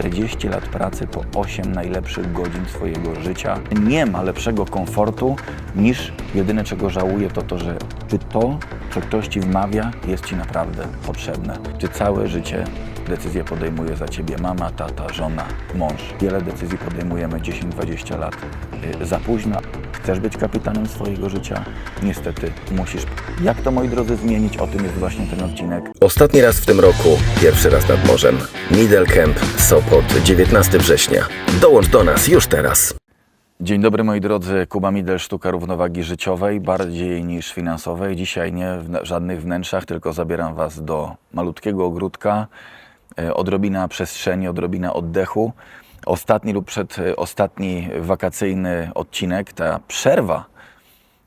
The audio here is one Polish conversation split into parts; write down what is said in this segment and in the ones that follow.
40 lat pracy po 8 najlepszych godzin swojego życia. Nie ma lepszego komfortu niż jedyne czego żałuję to to, że czy to, co ktoś Ci wmawia, jest Ci naprawdę potrzebne. Czy całe życie decyzje podejmuje za Ciebie mama, tata, żona, mąż. Wiele decyzji podejmujemy 10-20 lat y, za późno. Chcesz być kapitanem swojego życia? Niestety musisz. Jak to, moi drodzy, zmienić? O tym jest właśnie ten odcinek. Ostatni raz w tym roku, pierwszy raz nad morzem. Middle Camp, Sopot, 19 września. Dołącz do nas już teraz. Dzień dobry moi drodzy, Kuba Midel, sztuka równowagi życiowej, bardziej niż finansowej. Dzisiaj nie w żadnych wnętrzach, tylko zabieram Was do malutkiego ogródka, e, odrobina przestrzeni, odrobina oddechu. Ostatni lub przedostatni wakacyjny odcinek, ta przerwa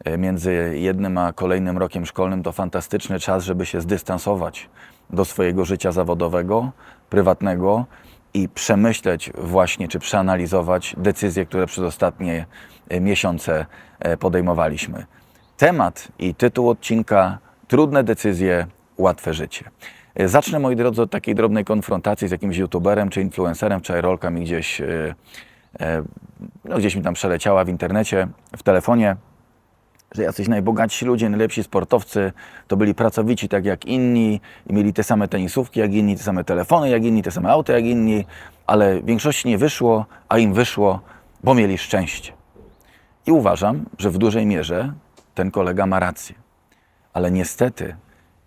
e, między jednym a kolejnym rokiem szkolnym to fantastyczny czas, żeby się zdystansować do swojego życia zawodowego, prywatnego i przemyśleć właśnie, czy przeanalizować decyzje, które przez ostatnie e, miesiące e, podejmowaliśmy. Temat i tytuł odcinka Trudne decyzje, łatwe życie. E, Zacznę, moi drodzy, od takiej drobnej konfrontacji z jakimś youtuberem czy influencerem. Wczoraj rolka mi gdzieś, e, e, no, gdzieś mi tam przeleciała w internecie, w telefonie że jacyś najbogatsi ludzie, najlepsi sportowcy to byli pracowici tak jak inni i mieli te same tenisówki jak inni, te same telefony jak inni, te same auta jak inni, ale większości nie wyszło, a im wyszło, bo mieli szczęście. I uważam, że w dużej mierze ten kolega ma rację. Ale niestety,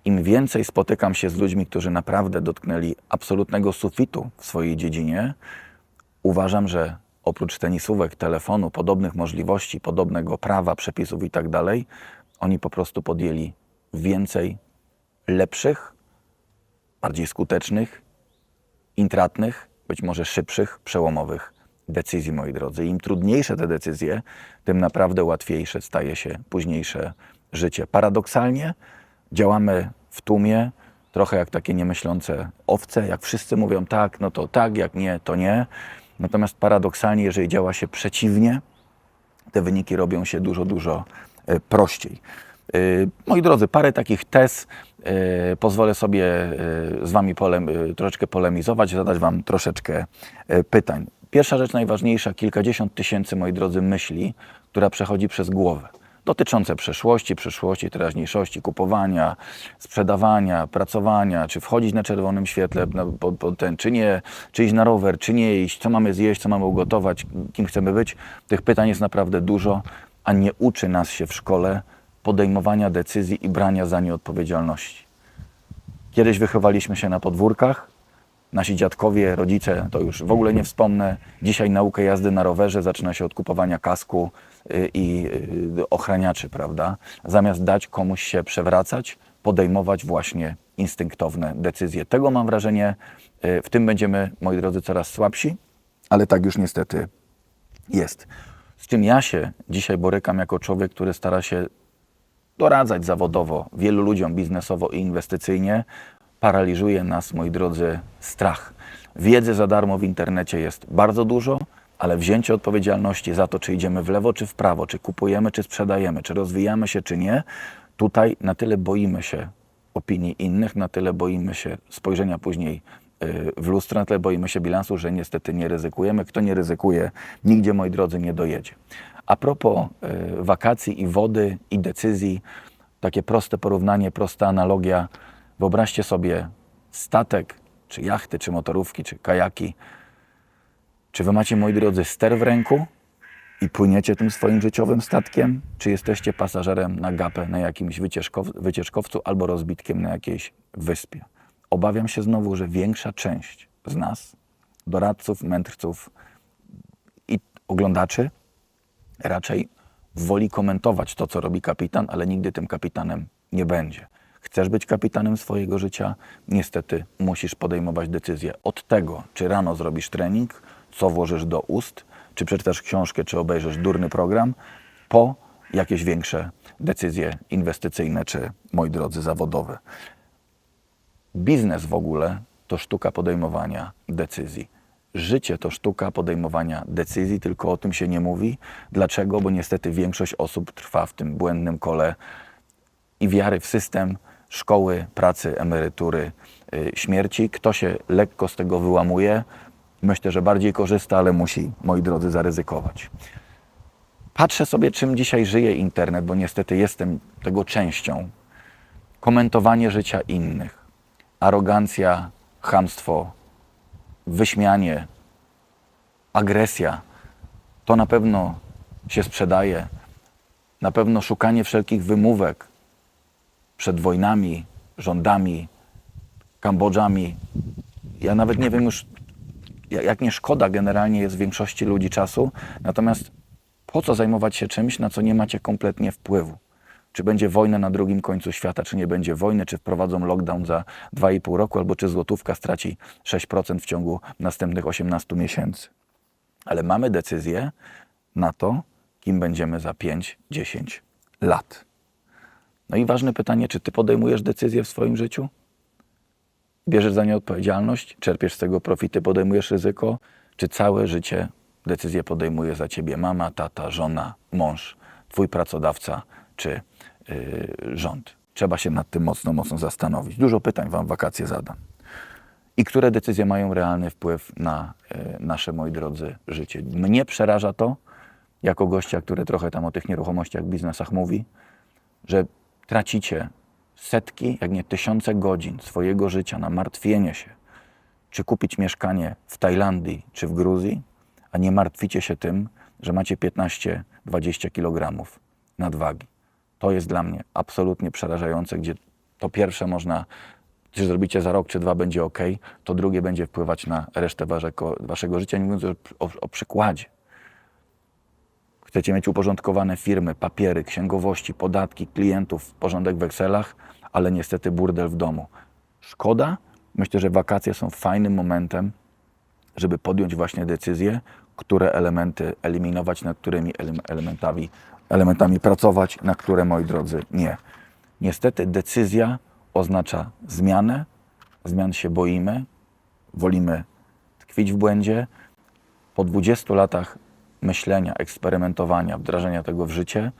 im więcej spotykam się z ludźmi, którzy naprawdę dotknęli absolutnego sufitu w swojej dziedzinie, uważam, że oprócz tenisówek, telefonu, podobnych możliwości, podobnego prawa, przepisów i tak dalej, oni po prostu podjęli więcej lepszych, bardziej skutecznych, intratnych, być może szybszych, przełomowych decyzji, moi drodzy. Im trudniejsze te decyzje, tym naprawdę łatwiejsze staje się późniejsze życie. Paradoksalnie działamy w tłumie, trochę jak takie niemyślące owce. Jak wszyscy mówią tak, no to tak, jak nie, to nie. Natomiast paradoksalnie, jeżeli działa się przeciwnie, te wyniki robią się dużo, dużo e, prościej. E, Moi drodzy, parę takich tez e, pozwolę sobie z Wami troszeczkę polemizować, zadać Wam troszeczkę pytań. Pierwsza rzecz najważniejsza, kilkadziesiąt tysięcy, moi drodzy, myśli, która przechodzi przez głowę. Dotyczące przeszłości, przyszłości, teraźniejszości, kupowania, sprzedawania, pracowania, czy wchodzić na czerwonym świetle na, po, po ten, czy nie, czy iść na rower, czy nie iść, co mamy zjeść, co mamy ugotować, kim chcemy być. Tych pytań jest naprawdę dużo, a nie uczy nas się w szkole podejmowania decyzji i brania za nie odpowiedzialności. Kiedyś wychowaliśmy się na podwórkach, nasi dziadkowie, rodzice, to już w ogóle nie wspomnę. Dzisiaj naukę jazdy na rowerze zaczyna się od kupowania kasku i y, ochraniaczy, prawda? Zamiast dać komuś się przewracać, podejmować właśnie instynktowne decyzje. Tego mam wrażenie, y, w tym będziemy, moi drodzy, coraz słabsi, ale tak już niestety jest. Z czym ja się dzisiaj borykam jako człowiek, który stara się doradzać zawodowo wielu ludziom biznesowo i inwestycyjnie, paraliżuje nas, moi drodzy, strach. Wiedzy za darmo w internecie jest bardzo dużo, ale wzięcie odpowiedzialności za to, czy idziemy w lewo, czy w prawo, czy kupujemy, czy sprzedajemy, czy rozwijamy się, czy nie, tutaj na tyle boimy się opinii innych, na tyle boimy się spojrzenia później y, w lustro, na tyle boimy się bilansu, że niestety nie ryzykujemy. Kto nie ryzykuje, nigdzie, moi drodzy, nie dojedzie. A propos y, wakacji i wody i decyzji, takie proste porównanie, prosta analogia. Wyobraźcie sobie statek, czy jachty, czy motorówki, czy kajaki. Czy wy macie, moi drodzy, ster w ręku i płyniecie tym swoim życiowym statkiem? Czy jesteście pasażerem na gapę na jakimś wycieczkow wycieczkowcu albo rozbitkiem na jakiejś wyspie? Obawiam się znowu, że większa część z nas, doradców, mędrców i oglądaczy, raczej woli komentować to, co robi kapitan, ale nigdy tym kapitanem nie będzie. Chcesz być kapitanem swojego życia? Niestety musisz podejmować decyzje od tego, czy rano zrobisz trening, co włożysz do ust, czy przeczytasz książkę, czy obejrzysz durny program, po jakieś większe decyzje inwestycyjne, czy, moi drodzy, zawodowe. Biznes w ogóle to sztuka podejmowania decyzji. Życie to sztuka podejmowania decyzji, tylko o tym się nie mówi. Dlaczego? Bo niestety większość osób trwa w tym błędnym kole i wiary w system szkoły, pracy, emerytury, y, śmierci. Kto się lekko z tego wyłamuje, Myślę, że bardziej korzysta, ale musi, moi drodzy, zaryzykować. Patrzę sobie, czym dzisiaj żyje internet, bo niestety jestem tego częścią. Komentowanie życia innych, arogancja, chamstwo, wyśmianie, agresja. To na pewno się sprzedaje. Na pewno szukanie wszelkich wymówek przed wojnami, rządami, Kambodżami. Ja nawet nie wiem już, jak nie szkoda generalnie jest większości ludzi czasu, natomiast po co zajmować się czymś, na co nie macie kompletnie wpływu? Czy będzie wojna na drugim końcu świata, czy nie będzie wojny, czy wprowadzą lockdown za 2,5 roku, albo czy złotówka straci 6% w ciągu następnych 18 miesięcy. Ale mamy decyzję na to, kim będziemy za 5-10 lat. No i ważne pytanie, czy ty podejmujesz decyzję w swoim życiu? Bierzesz za nie odpowiedzialność, czerpiesz z tego profity, podejmujesz ryzyko, czy całe życie decyzję podejmuje za ciebie mama, tata, żona, mąż, twój pracodawca czy yy, rząd? Trzeba się nad tym mocno, mocno zastanowić. Dużo pytań wam wakacje zadam. I które decyzje mają realny wpływ na e, nasze, moi drodzy, życie. Mnie przeraża to, jako gościa, który trochę tam o tych nieruchomościach, biznesach mówi, że tracicie setki, jak nie tysiące godzin swojego życia na martwienie się, czy kupić mieszkanie w Tajlandii, czy w Gruzji, a nie martwicie się tym, że macie 15-20 kg nadwagi. To jest dla mnie absolutnie przerażające, gdzie to pierwsze można, czy zrobicie za rok, czy dwa będzie ok, to drugie będzie wpływać na resztę waszego, życia, nie mówiąc o, o, o przykładzie. Chcecie mieć uporządkowane firmy, papiery, księgowości, podatki, klientów, porządek w Excelach, ale niestety burdel w domu. Szkoda. Myślę, że wakacje są fajnym momentem, żeby podjąć właśnie decyzje, które elementy eliminować, nad którymi elem- elementami, elementami pracować, na które, moi drodzy, nie. Niestety decyzja oznacza zmianę, zmian się boimy, wolimy tkwić w błędzie. Po 20 latach myślenia, eksperymentowania, wdrażania tego w życie,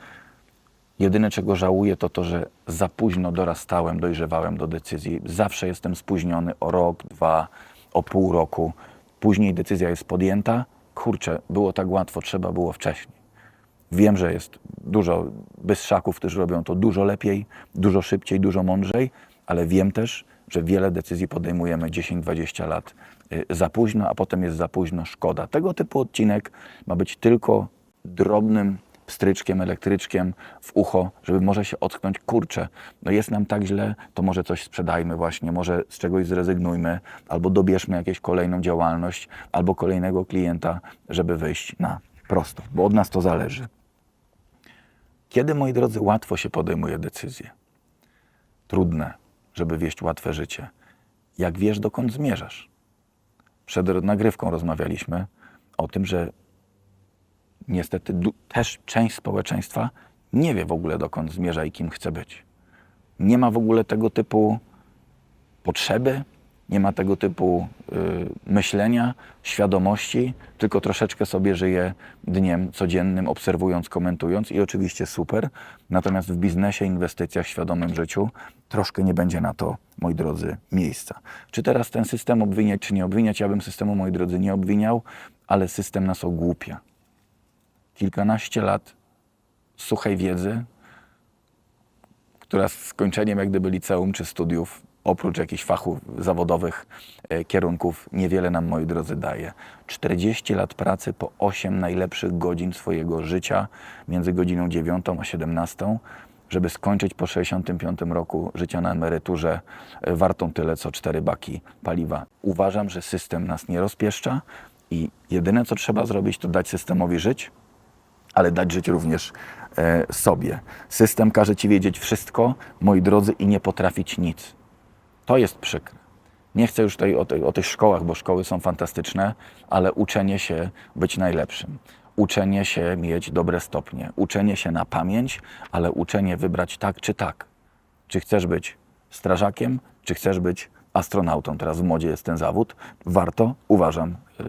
Jedyne, czego żałuję, to to, że za późno dorastałem, dojrzewałem do decyzji. Zawsze jestem spóźniony o rok, dwa, o pół roku. Później decyzja jest podjęta. Kurczę, było tak łatwo, trzeba było wcześniej. Wiem, że jest dużo bystrzaków, którzy robią to dużo lepiej, dużo szybciej, dużo mądrzej, ale wiem też, że wiele decyzji podejmujemy 10-20 lat za późno, a potem jest za późno, szkoda. Tego typu odcinek ma być tylko drobnym pstryczkiem, elektryczkiem w ucho, żeby może się ocknąć, kurczę, no jest nam tak źle, to może coś sprzedajmy właśnie, może z czegoś zrezygnujmy, albo dobierzmy jakąś kolejną działalność, albo kolejnego klienta, żeby wyjść na prosto, bo od nas to zależy. Kiedy, moi drodzy, łatwo się podejmuje decyzje? Trudne, żeby wieść łatwe życie. Jak wiesz, dokąd zmierzasz? Przed nagrywką rozmawialiśmy o tym, że niestety też część społeczeństwa nie wie w ogóle dokąd zmierza i kim chce być. Nie ma w ogóle tego typu potrzeby, nie ma tego typu y, myślenia, świadomości, tylko troszeczkę sobie żyje dniem codziennym, obserwując, komentując i oczywiście super. Natomiast w biznesie, inwestycjach, świadomym życiu troszkę nie będzie na to, moi drodzy, miejsca. Czy teraz ten system obwiniać, czy nie obwiniać? Ja bym systemu, moi drodzy, nie obwiniał, ale system nas ogłupia kilkanaście lat suchej wiedzy, która z skończeniem jak gdyby liceum czy studiów, oprócz jakichś fachów zawodowych, e, kierunków, niewiele nam, moi drodzy, daje. 40 lat pracy po 8 najlepszych godzin swojego życia, między godziną 9 a 17, żeby skończyć po 65 roku życia na emeryturze e, wartą tyle, co cztery baki paliwa. Uważam, że system nas nie rozpieszcza i jedyne, co trzeba zrobić, to dać systemowi żyć, ale dać żyć również e, sobie. System każe ci wiedzieć wszystko, moi drodzy, i nie potrafić nic. To jest przykre. Nie chcę już tutaj o, tej, o tych szkołach, bo szkoły są fantastyczne, ale uczenie się być najlepszym. Uczenie się mieć dobre stopnie. Uczenie się na pamięć, ale uczenie wybrać tak czy tak. Czy chcesz być strażakiem, czy chcesz być astronautą. Teraz w modzie jest ten zawód. Warto, uważam, yy,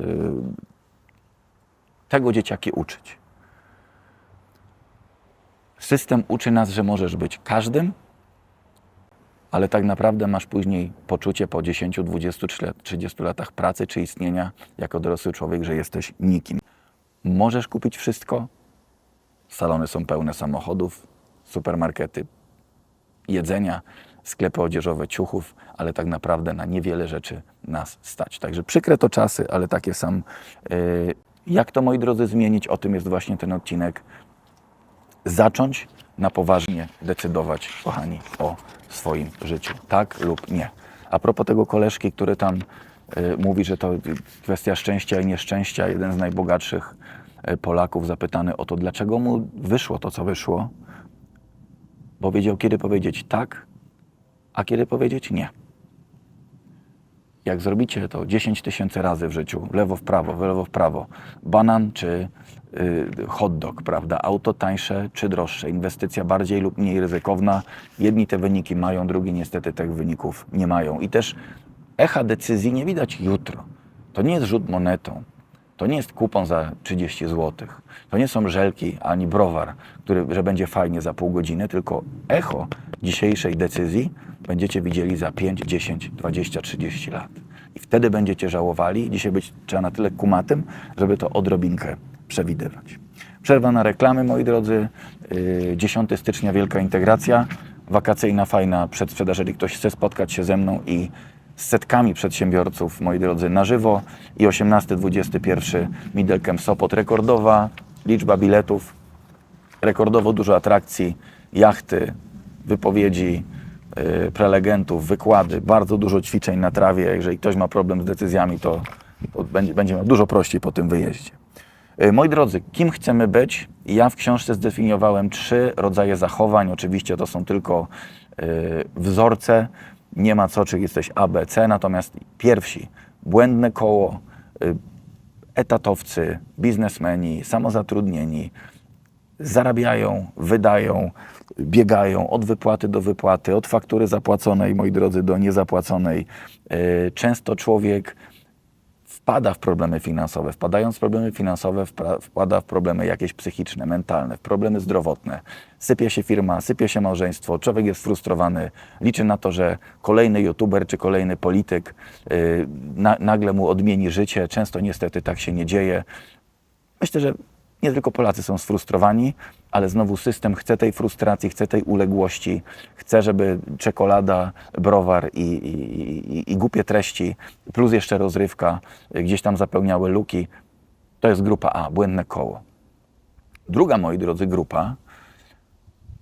tego dzieciaki uczyć. System uczy nas, że możesz być każdym, ale tak naprawdę masz później poczucie po 10, 20, 30 latach pracy czy istnienia jako dorosły człowiek, że jesteś nikim. Możesz kupić wszystko. Salony są pełne samochodów, supermarkety, jedzenia, sklepy odzieżowe, ciuchów, ale tak naprawdę na niewiele rzeczy nas stać. Także przykre to czasy, ale takie sam. Yy, Jak to, moi drodzy, zmienić? O tym jest właśnie ten odcinek. Zacząć na poważnie decydować, kochani, o swoim życiu. Tak lub nie. A propos tego koleżki, który tam y, mówi, że to kwestia szczęścia i nieszczęścia, jeden z najbogatszych y, Polaków zapytany o to, dlaczego mu wyszło to, co wyszło, bo wiedział, kiedy powiedzieć tak, a kiedy powiedzieć nie. Jak zrobicie to 10 tysięcy razy w życiu, lewo, w prawo, w lewo, w prawo, banan czy y, hot dog, prawda? Auto tańsze czy droższe, inwestycja bardziej lub mniej ryzykowna. Jedni te wyniki mają, drugi niestety tych wyników nie mają. I też echa decyzji nie widać jutro. To nie jest rzut monetą. To nie jest kupon za 30 zł. To nie są żelki ani browar, który, że będzie fajnie za pół godziny, tylko echo dzisiejszej decyzji będziecie widzieli za 5, 10, 20, 30 lat. I wtedy będziecie żałowali. Dzisiaj być trzeba na tyle kumatym, żeby to odrobinkę przewidywać. Przerwa na reklamy, moi drodzy. Yy, 10 stycznia wielka integracja. Wakacyjna, fajna przedsprzedaż, jeżeli ktoś chce spotkać się ze mną i z setkami przedsiębiorców, moi drodzy, na żywo i 18-21 Middle Camp Sopot. Rekordowa liczba biletów, rekordowo dużo atrakcji, jachty, wypowiedzi prelegentów, wykłady, bardzo dużo ćwiczeń na trawie. Jeżeli ktoś ma problem z decyzjami, to, będzie, będzie miał dużo prościej po tym wyjeździe. Yy, Moi drodzy, kim chcemy być? Ja w książce zdefiniowałem trzy rodzaje zachowań. Oczywiście to są tylko yy, wzorce. Nie ma co, czy jesteś A, B, C. Natomiast pierwsi, błędne koło, etatowcy, biznesmeni, samozatrudnieni, zarabiają, wydają, biegają od wypłaty do wypłaty, od faktury zapłaconej, moi drodzy, do niezapłaconej. Yy, Często człowiek wpada w problemy finansowe. Wpadając w problemy finansowe, wpada w problemy jakieś psychiczne, mentalne, w problemy zdrowotne. Sypie się firma, sypie się małżeństwo, człowiek jest frustrowany, liczy na to, że kolejny youtuber czy kolejny polityk yy, na, nagle mu odmieni życie. Często niestety tak się nie dzieje. Myślę, że nie tylko Polacy są sfrustrowani, ale znowu system chce tej frustracji, chce tej uległości, chce, żeby czekolada, browar i, i, i, i głupie treści, plus jeszcze rozrywka gdzieś tam zapełniały luki. To jest grupa A, błędne koło. Druga, moi drodzy, grupa,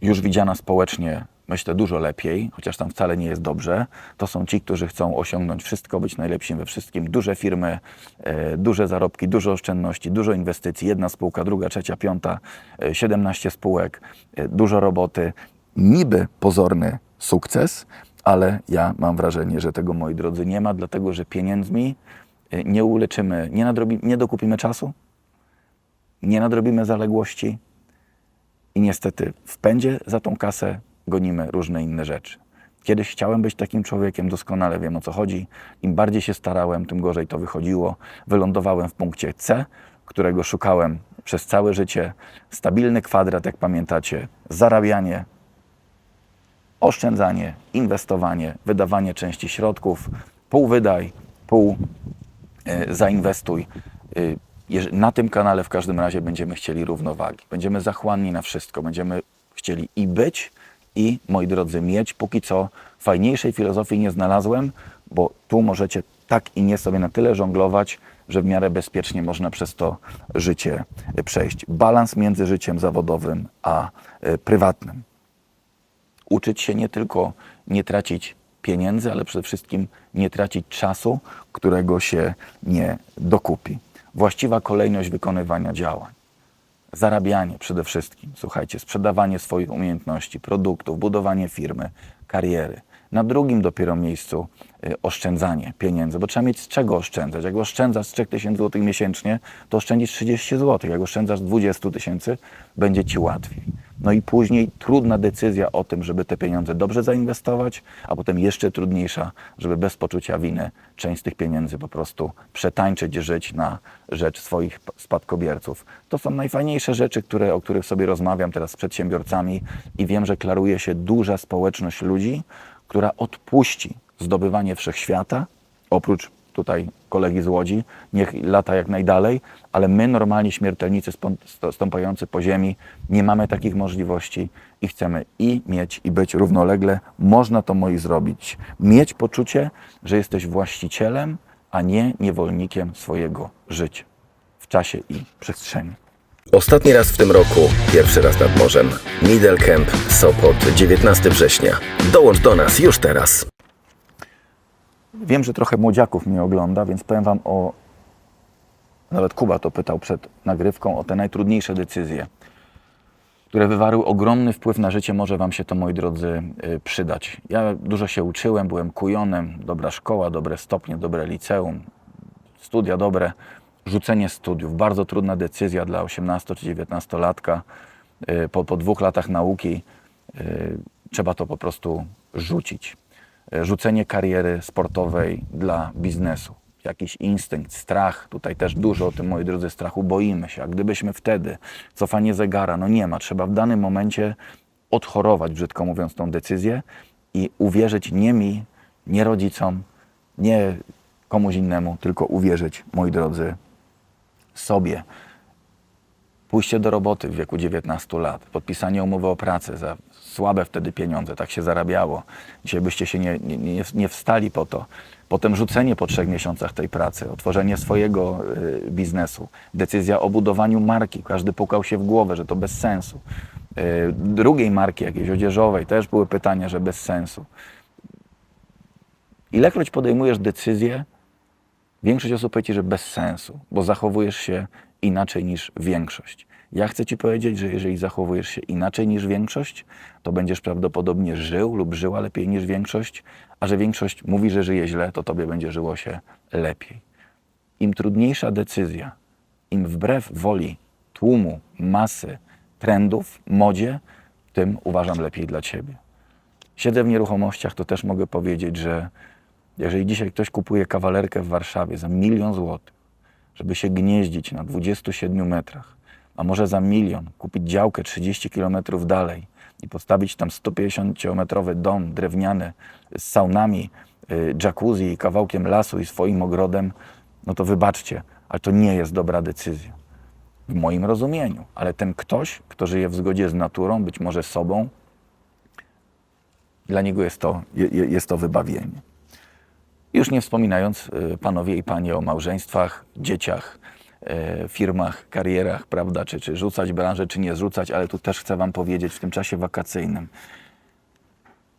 już widziana społecznie, myślę, dużo lepiej, chociaż tam wcale nie jest dobrze, to są ci, którzy chcą osiągnąć wszystko, być najlepszym we wszystkim. Duże firmy, e, duże zarobki, dużo oszczędności, dużo inwestycji, jedna spółka, druga, trzecia, piąta, e, 17 spółek, e, dużo roboty. Niby pozorny sukces, ale ja mam wrażenie, że tego, moi drodzy, nie ma, dlatego że pieniędzmi e, nie uleczymy, nie, nadrobi, nie dokupimy czasu, nie nadrobimy zaległości, i niestety w pędzie za tą kasę gonimy różne inne rzeczy. Kiedyś chciałem być takim człowiekiem, doskonale wiem o co chodzi. Im bardziej się starałem, tym gorzej to wychodziło. Wylądowałem w punkcie C, którego szukałem przez całe życie. Stabilny kwadrat, jak pamiętacie, zarabianie, oszczędzanie, inwestowanie, wydawanie części środków, pół wydaj, pół e, zainwestuj. E, Na tym kanale w każdym razie będziemy chcieli równowagi. Będziemy zachłanni na wszystko. Będziemy chcieli i być, i moi drodzy, mieć. Póki co fajniejszej filozofii nie znalazłem, bo tu możecie tak i nie sobie na tyle żonglować, że w miarę bezpiecznie można przez to życie przejść. Balans między życiem zawodowym a e, prywatnym uczyć się nie tylko nie tracić pieniędzy, ale przede wszystkim nie tracić czasu, którego się nie dokupi. Właściwa kolejność wykonywania działań. Zarabianie przede wszystkim, słuchajcie, sprzedawanie swoich umiejętności, produktów, budowanie firmy, kariery. Na drugim dopiero miejscu y, oszczędzanie pieniędzy, bo trzeba mieć z czego oszczędzać. Jak oszczędzasz z 3000 zł miesięcznie, to oszczędzisz 30 zł. Jak oszczędzasz 20 tysięcy, będzie Ci łatwiej. No i później trudna decyzja o tym, żeby te pieniądze dobrze zainwestować, a potem jeszcze trudniejsza, żeby bez poczucia winy część z tych pieniędzy po prostu przetańczyć, żyć na rzecz swoich spadkobierców. To są najfajniejsze rzeczy, które, o których sobie rozmawiam teraz z przedsiębiorcami i wiem, że klaruje się duża społeczność ludzi, która odpuści zdobywanie wszechświata, oprócz tutaj kolegi z Łodzi, niech lata jak najdalej, ale my, normalni śmiertelnicy stąpający po ziemi, nie mamy takich możliwości i chcemy i mieć, i być równolegle. Można to moi zrobić. Mieć poczucie, że jesteś właścicielem, a nie niewolnikiem swojego życia w czasie i przestrzeni. Ostatni raz w tym roku, pierwszy raz nad morzem. Middle Camp Sopot, 19 września. Dołącz do nas już teraz. Wiem, że trochę młodziaków mnie ogląda, więc powiem Wam o. Nawet Kuba to pytał przed nagrywką o te najtrudniejsze decyzje, które wywarły ogromny wpływ na życie. Może Wam się to, moi drodzy, y, przydać. Ja dużo się uczyłem, byłem kujonem, dobra szkoła, dobre stopnie, dobre liceum, studia dobre, rzucenie studiów. Bardzo trudna decyzja dla 18 czy 19-latka. Y, Po, po dwóch latach nauki y, trzeba to po prostu rzucić. Y, Rzucenie kariery sportowej dla biznesu. Jakiś instynkt, strach, tutaj też dużo o tym, moi drodzy, strachu boimy się. A gdybyśmy wtedy, cofanie zegara, no nie ma, trzeba w danym momencie odchorować, brzydko mówiąc, tą decyzję i uwierzyć nie mi, nie rodzicom, nie komuś innemu, tylko uwierzyć, moi drodzy, sobie. Pójście do roboty w wieku 19 lat, podpisanie umowy o pracę za słabe wtedy pieniądze, tak się zarabiało. Dzisiaj byście się nie, nie, nie, wstali po to. Potem rzucenie po trzech miesiącach tej pracy, otworzenie swojego y, biznesu, decyzja o budowaniu marki. Każdy pukał się w głowę, że to bez sensu. Y, drugiej marki jakiejś odzieżowej też były pytania, że bez sensu. Ilekroć podejmujesz decyzję, Większość osób powie Ci, że bez sensu, bo zachowujesz się inaczej niż większość. Ja chcę Ci powiedzieć, że jeżeli zachowujesz się inaczej niż większość, to będziesz prawdopodobnie żył lub żyła lepiej niż większość, a że większość mówi, że żyje źle, to Tobie będzie żyło się lepiej. Im trudniejsza decyzja, im wbrew woli tłumu, masy, trendów, modzie, tym uważam lepiej dla Ciebie. Siedzę w nieruchomościach, to też mogę powiedzieć, że jeżeli dzisiaj ktoś kupuje kawalerkę w Warszawie za milion złotych, żeby się gnieździć na 27 metrach, a może za milion kupić działkę 30 kilometrów dalej i postawić tam 150-metrowy dom drewniany z saunami, y, jacuzzi i kawałkiem lasu i swoim ogrodem, no to wybaczcie, ale to nie jest dobra decyzja. W moim rozumieniu. Ale ten ktoś, kto żyje w zgodzie z naturą, być może sobą, dla niego jest to, je- je- jest to wybawienie. Już nie wspominając, y, panowie i panie, o małżeństwach, dzieciach, y, firmach, karierach, prawda, czy, czy rzucać branżę, czy nie rzucać, ale tu też chcę wam powiedzieć w tym czasie wakacyjnym.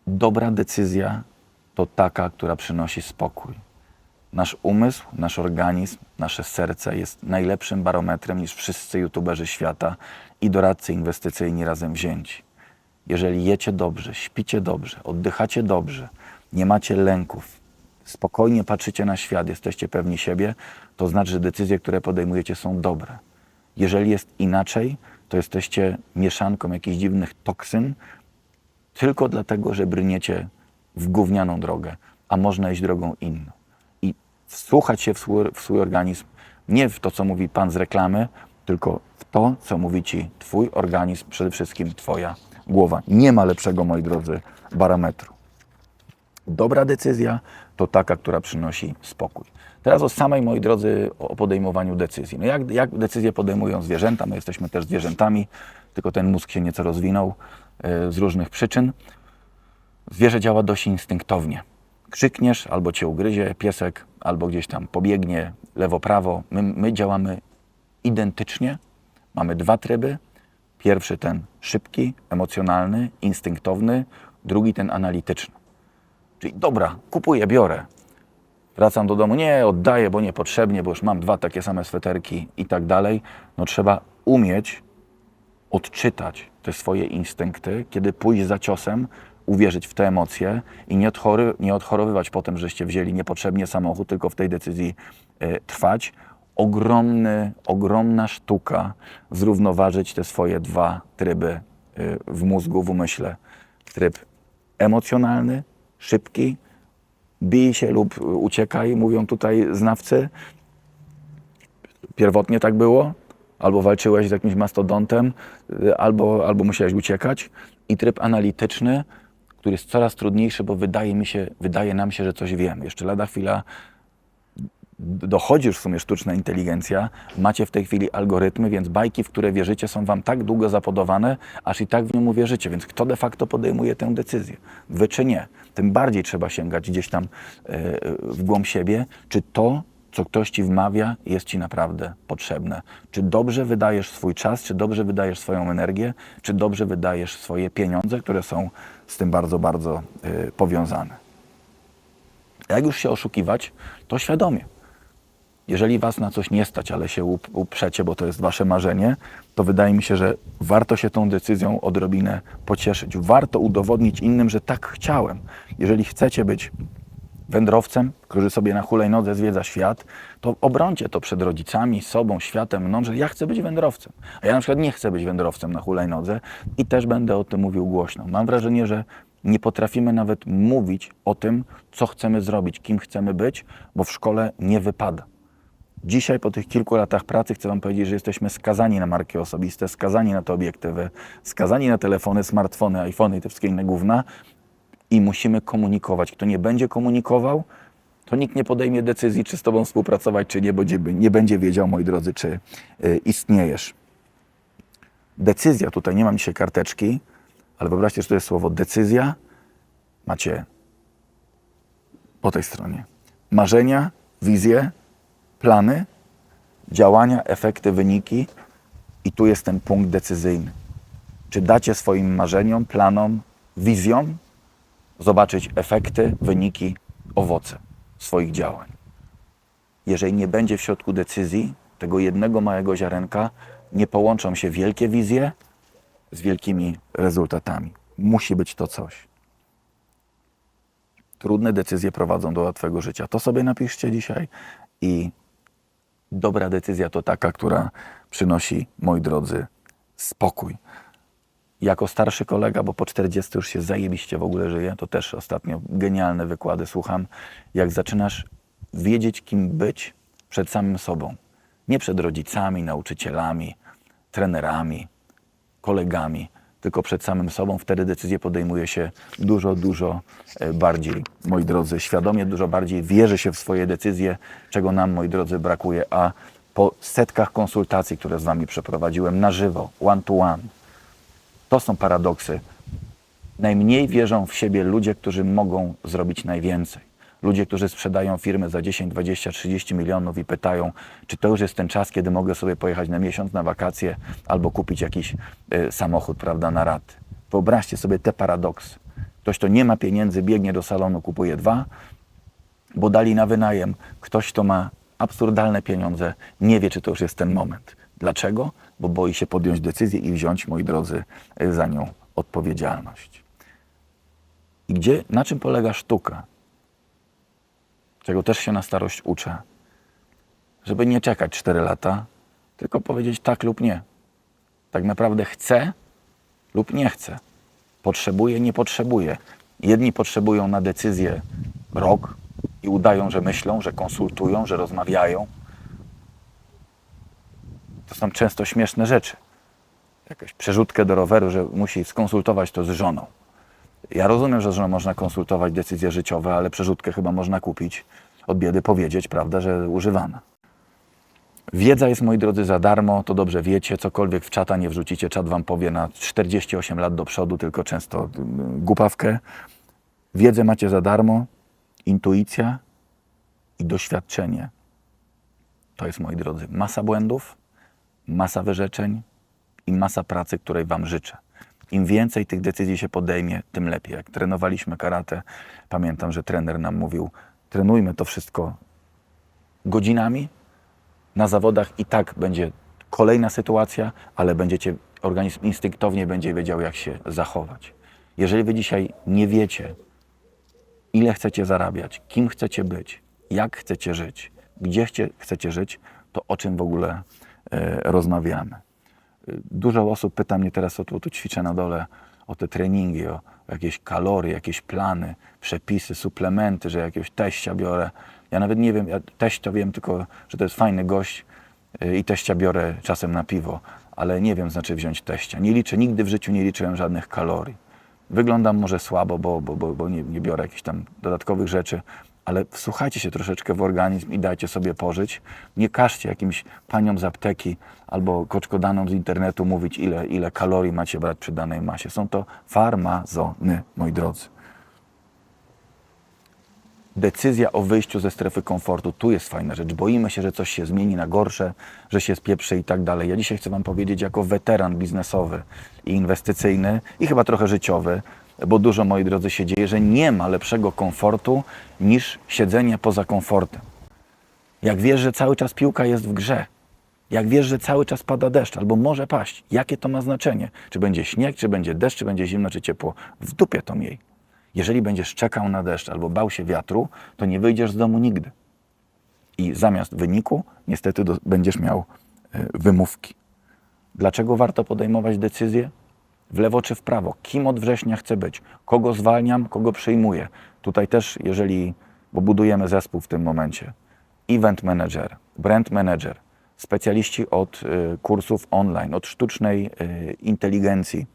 Dobra decyzja to taka, która przynosi spokój. Nasz umysł, nasz organizm, nasze serce jest najlepszym barometrem niż wszyscy youtuberzy świata i doradcy inwestycyjni razem wzięci. Jeżeli jecie dobrze, śpicie dobrze, oddychacie dobrze, nie macie lęków, spokojnie patrzycie na świat, jesteście pewni siebie, to znaczy, że decyzje, które podejmujecie, są dobre. Jeżeli jest inaczej, to jesteście mieszanką jakichś dziwnych toksyn, tylko dlatego, że brniecie w gównianą drogę, a można iść drogą inną. I wsłuchać się w swój, w swój organizm, nie w to, co mówi pan z reklamy, tylko w to, co mówi ci twój organizm, przede wszystkim twoja głowa. Nie ma lepszego, moi drodzy, barometru. Dobra decyzja to taka, która przynosi spokój. Teraz o samej, moi drodzy, o podejmowaniu decyzji. No jak, jak decyzje podejmują zwierzęta? My jesteśmy też zwierzętami, tylko ten mózg się nieco rozwinął e, z różnych przyczyn. Zwierzę działa dość instynktownie. Krzykniesz, albo cię ugryzie piesek, albo gdzieś tam pobiegnie lewo-prawo. My, my działamy identycznie. Mamy dwa tryby. Pierwszy ten szybki, emocjonalny, instynktowny, drugi ten analityczny. Czyli dobra, kupuję, biorę. Wracam do domu, nie, oddaję, bo niepotrzebnie, bo już mam dwa takie same sweterki i tak dalej. No trzeba umieć odczytać te swoje instynkty, kiedy pójść za ciosem, uwierzyć w te emocje i nie, odchory, nie odchorowywać potem, żeście wzięli niepotrzebnie samochód, tylko w tej decyzji e, trwać. Ogromny, ogromna sztuka zrównoważyć te swoje dwa tryby e, w mózgu, w umyśle. Tryb emocjonalny, szybki, bij się lub uciekaj, mówią tutaj znawcy. Pierwotnie tak było, albo walczyłeś z jakimś mastodontem, y, albo, albo musiałeś uciekać. I tryb analityczny, który jest coraz trudniejszy, bo wydaje mi się, wydaje nam się, że coś wiemy. Jeszcze lada chwila dochodzi już w sumie sztuczna inteligencja, macie w tej chwili algorytmy, więc bajki, w które wierzycie, są wam tak długo zapodowane, aż i tak w nią uwierzycie. Więc kto de facto podejmuje tę decyzję? Wy czy nie? Tym bardziej trzeba sięgać gdzieś tam e, w głąb siebie, czy to, co ktoś ci wmawia, jest ci naprawdę potrzebne. Czy dobrze wydajesz swój czas, czy dobrze wydajesz swoją energię, czy dobrze wydajesz swoje pieniądze, które są z tym bardzo, bardzo e, powiązane. Jak już się oszukiwać, to świadomie. Jeżeli was na coś nie stać, ale się up- uprzecie, bo to jest wasze marzenie, to wydaje mi się, że warto się tą decyzją odrobinę pocieszyć. Warto udowodnić innym, że tak chciałem. Jeżeli chcecie być wędrowcem, który sobie na hulajnodze zwiedza świat, to obrońcie to przed rodzicami, sobą, światem, mną, że ja chcę być wędrowcem. A ja na przykład nie chcę być wędrowcem na hulajnodze i też będę o tym mówił głośno. Mam wrażenie, że nie potrafimy nawet mówić o tym, co chcemy zrobić, kim chcemy być, bo w szkole nie wypada. Dzisiaj, po tych kilku latach pracy, chcę Wam powiedzieć, że jesteśmy skazani na marki osobiste, skazani na te obiektywy, skazani na telefony, smartfony, iPhony i te wszystkie inne gówna i musimy komunikować. Kto nie będzie komunikował, to nikt nie podejmie decyzji, czy z Tobą współpracować, czy nie, bo nie- nie będzie wiedział, moi drodzy, czy y, istniejesz. Decyzja, tutaj nie mam dzisiaj karteczki, ale wyobraźcie, że to jest słowo decyzja. Macie po tej stronie marzenia, wizje, plany, działania, efekty, wyniki i tu jest ten punkt decyzyjny. Czy dacie swoim marzeniom, planom, wizjom zobaczyć efekty, wyniki, owoce swoich działań? Jeżeli nie będzie w środku decyzji, tego jednego małego ziarenka, nie połączą się wielkie wizje z wielkimi rezultatami. Musi być to coś. Trudne decyzje prowadzą do łatwego życia. To sobie napiszcie dzisiaj i dobra decyzja to taka, która przynosi, moi drodzy, spokój. Jako starszy kolega, bo po 40 już się zajebiście w ogóle żyje, to też ostatnio genialne wykłady słucham, jak zaczynasz wiedzieć, kim być przed samym sobą. Nie przed rodzicami, nauczycielami, trenerami, kolegami, tylko przed samym sobą. Wtedy decyzje podejmuje się dużo, dużo e, bardziej, moi drodzy, świadomie, dużo bardziej wierzy się w swoje decyzje, czego nam, moi drodzy, brakuje. A po setkach konsultacji, które z Wami przeprowadziłem na żywo, one to one, to są paradoksy. Najmniej wierzą w siebie ludzie, którzy mogą zrobić najwięcej. Ludzie, którzy sprzedają firmy za 10, 20, 30 milionów i pytają, czy to już jest ten czas, kiedy mogę sobie pojechać na miesiąc na wakacje albo kupić jakiś y, samochód, prawda, na raty. Wyobraźcie sobie te paradoksy. Ktoś, kto nie ma pieniędzy, biegnie do salonu, kupuje dwa, bo dali na wynajem. Ktoś, kto ma absurdalne pieniądze, nie wie, czy to już jest ten moment. Dlaczego? Bo boi się podjąć decyzję i wziąć, moi drodzy, y, za nią odpowiedzialność. I gdzie, na czym polega sztuka? Czego też się na starość uczę. Żeby nie czekać 4 lata, tylko powiedzieć tak lub nie. Tak naprawdę chcę lub nie chcę. Potrzebuję, nie potrzebuję. Jedni potrzebują na decyzję rok i udają, że myślą, że konsultują, że rozmawiają. To są często śmieszne rzeczy. Jakąś przerzutkę do roweru, że musi skonsultować to z żoną. Ja rozumiem, że można konsultować decyzje życiowe, ale przerzutkę chyba można kupić, od biedy powiedzieć, prawda, że używana. Wiedza jest, moi drodzy, za darmo, to dobrze wiecie, cokolwiek w czata nie wrzucicie, czat wam powie na 48 lat do przodu, tylko często y, głupawkę. Wiedzę macie za darmo, intuicja i doświadczenie. To jest, moi drodzy, masa błędów, masa wyrzeczeń i masa pracy, której wam życzę. Im więcej tych decyzji się podejmie, tym lepiej. Jak trenowaliśmy karate, pamiętam, że trener nam mówił, trenujmy to wszystko godzinami, na zawodach i tak będzie kolejna sytuacja, ale będziecie, organizm instynktownie będzie wiedział, jak się zachować. Jeżeli wy dzisiaj nie wiecie, ile chcecie zarabiać, kim chcecie być, jak chcecie żyć, gdzie chcecie żyć, to o czym w ogóle e, rozmawiamy. Dużo osób pyta mnie teraz, o tu, tu ćwiczę na dole, o te treningi, o, o jakieś kalorie, jakieś plany, przepisy, suplementy, że jakiegoś teścia biorę. Ja nawet nie wiem, ja teścia wiem tylko, że to jest fajny gość y, i teścia biorę czasem na piwo, ale nie wiem, znaczy wziąć teścia. Nie liczę, nigdy w życiu nie liczyłem żadnych kalorii. Wyglądam może słabo, bo, bo, bo, bo nie, nie biorę jakichś tam dodatkowych rzeczy, ale wsłuchajcie się troszeczkę w organizm i dajcie sobie pożyć. Nie każcie jakimś paniom z apteki albo koczkodanom z internetu mówić, ile, ile kalorii macie brać przy danej masie. Są to farmazony, moi drodzy. Decyzja o wyjściu ze strefy komfortu, tu jest fajna rzecz. Boimy się, że coś się zmieni na gorsze, że się spieprzy i tak dalej. Ja dzisiaj chcę Wam powiedzieć, jako weteran biznesowy i inwestycyjny i chyba trochę życiowy, bo dużo, moi drodzy, się dzieje, że nie ma lepszego komfortu niż siedzenie poza komfortem. Jak wiesz, że cały czas piłka jest w grze, jak wiesz, że cały czas pada deszcz albo może paść, jakie to ma znaczenie? Czy będzie śnieg, czy będzie deszcz, czy będzie zimno, czy ciepło? W dupie to miej. Jeżeli będziesz czekał na deszcz albo bał się wiatru, to nie wyjdziesz z domu nigdy. I zamiast wyniku, niestety, do, będziesz miał y, wymówki. Dlaczego warto podejmować decyzje? W lewo czy w prawo? Kim od września chcę być? Kogo zwalniam, kogo przyjmuję? Tutaj też, jeżeli, bo budujemy zespół w tym momencie, event manager, brand manager, specjaliści od y, kursów online, od sztucznej y, inteligencji,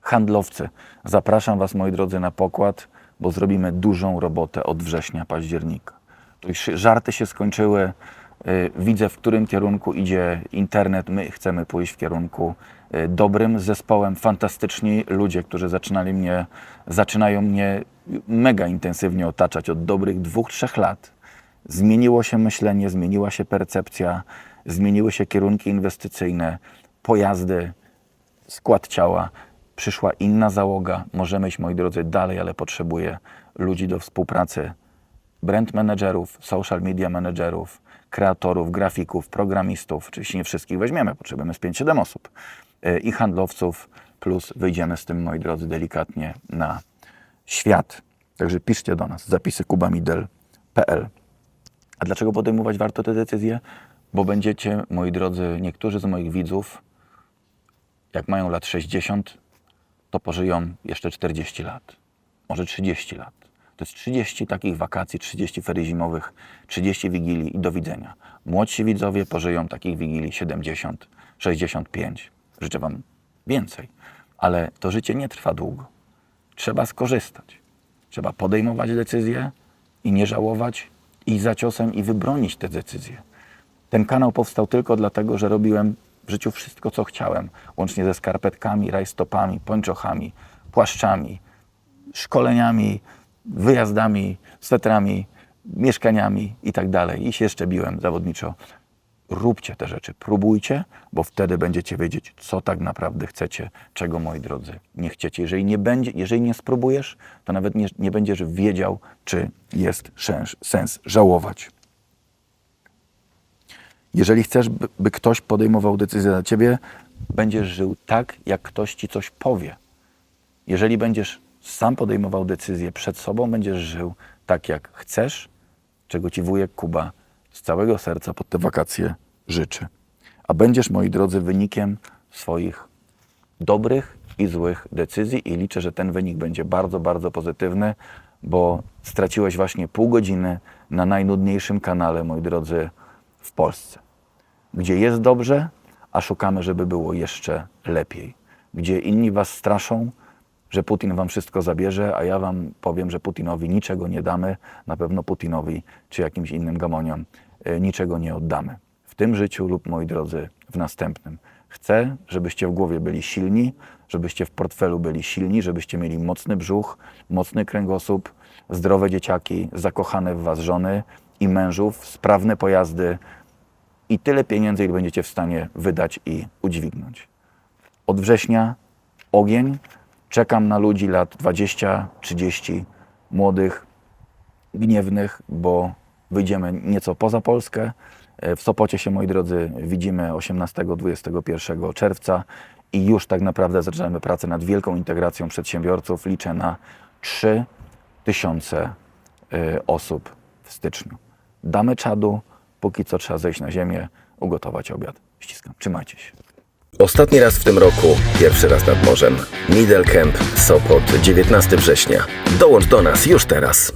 handlowcy. Zapraszam Was, moi drodzy, na pokład, bo zrobimy dużą robotę od września, października. Tu już żarty się skończyły. Y, Widzę, w którym kierunku idzie internet. My chcemy pójść w kierunku dobrym z zespołem. Fantastyczni ludzie, którzy zaczynali mnie, zaczynają mnie mega intensywnie otaczać od dobrych dwóch, trzech lat. Zmieniło się myślenie, zmieniła się percepcja, zmieniły się kierunki inwestycyjne, pojazdy, skład ciała. Przyszła inna załoga. Możemy iść, moi drodzy, dalej, ale potrzebuję ludzi do współpracy. Brand managerów, social media managerów, kreatorów, grafików, programistów. Oczywiście nie wszystkich weźmiemy, potrzebujemy z 5-7 osób. I handlowców, plus wyjdziemy z tym, moi drodzy, delikatnie na świat. Także piszcie do nas, zapisy kubamidel.pl. A dlaczego podejmować warto te decyzje? Bo będziecie, moi drodzy, niektórzy z moich widzów, jak mają lat 60, to pożyją jeszcze 40 lat, może 30 lat. To jest 30 takich wakacji, 30 ferii zimowych, 30 wigilii i do widzenia. Młodsi widzowie pożyją takich wigilii 70, 65. Życzę Wam więcej, ale to życie nie trwa długo. Trzeba skorzystać. Trzeba podejmować decyzje i nie żałować, iść za ciosem i wybronić te decyzje. Ten kanał powstał tylko dlatego, że robiłem w życiu wszystko, co chciałem, łącznie ze skarpetkami, rajstopami, pończochami, płaszczami, szkoleniami, wyjazdami, swetrami, mieszkaniami i tak. I się jeszcze biłem zawodniczo. Róbcie te rzeczy, próbujcie, bo wtedy będziecie wiedzieć, co tak naprawdę chcecie, czego, moi drodzy, nie chcecie. Jeżeli nie, będzie, jeżeli nie spróbujesz, to nawet nie, nie będziesz wiedział, czy jest sens, żałować. Jeżeli chcesz, by, by ktoś podejmował decyzję za ciebie, będziesz żył tak, jak ktoś ci coś powie. Jeżeli będziesz sam podejmował decyzję przed sobą, będziesz żył tak, jak chcesz, czego ci wujek Kuba z całego serca pod te wakacje życzy. A będziesz, moi drodzy, wynikiem swoich dobrych i złych decyzji i liczę, że ten wynik będzie bardzo, bardzo pozytywny, bo straciłeś właśnie pół godziny na najnudniejszym kanale, moi drodzy, w Polsce, gdzie jest dobrze, a szukamy, żeby było jeszcze lepiej, gdzie inni was straszą, że Putin wam wszystko zabierze, a ja wam powiem, że Putinowi niczego nie damy, na pewno Putinowi czy jakimś innym gamoniom e, niczego nie oddamy. W tym życiu lub, moi drodzy, w następnym. Chcę, żebyście w głowie byli silni, żebyście w portfelu byli silni, żebyście mieli mocny brzuch, mocny kręgosłup, zdrowe dzieciaki, zakochane w was żony i mężów, sprawne pojazdy i tyle pieniędzy, ile będziecie w stanie wydać i udźwignąć. Od września ogień. Czekam na ludzi lat 20, 30, młodych, gniewnych, bo wyjdziemy nieco poza Polskę. E, W Sopocie się, moi drodzy, widzimy 18-21 czerwca i już tak naprawdę zaczynamy pracę nad wielką integracją przedsiębiorców. Liczę na 3 tysiące e, osób w styczniu. Damy czadu, póki co trzeba zejść na ziemię, ugotować obiad. Ściskam. Trzymajcie się. Ostatni raz w tym roku, pierwszy raz nad morzem. Middle Camp Sopot, 19 września. Dołącz do nas już teraz.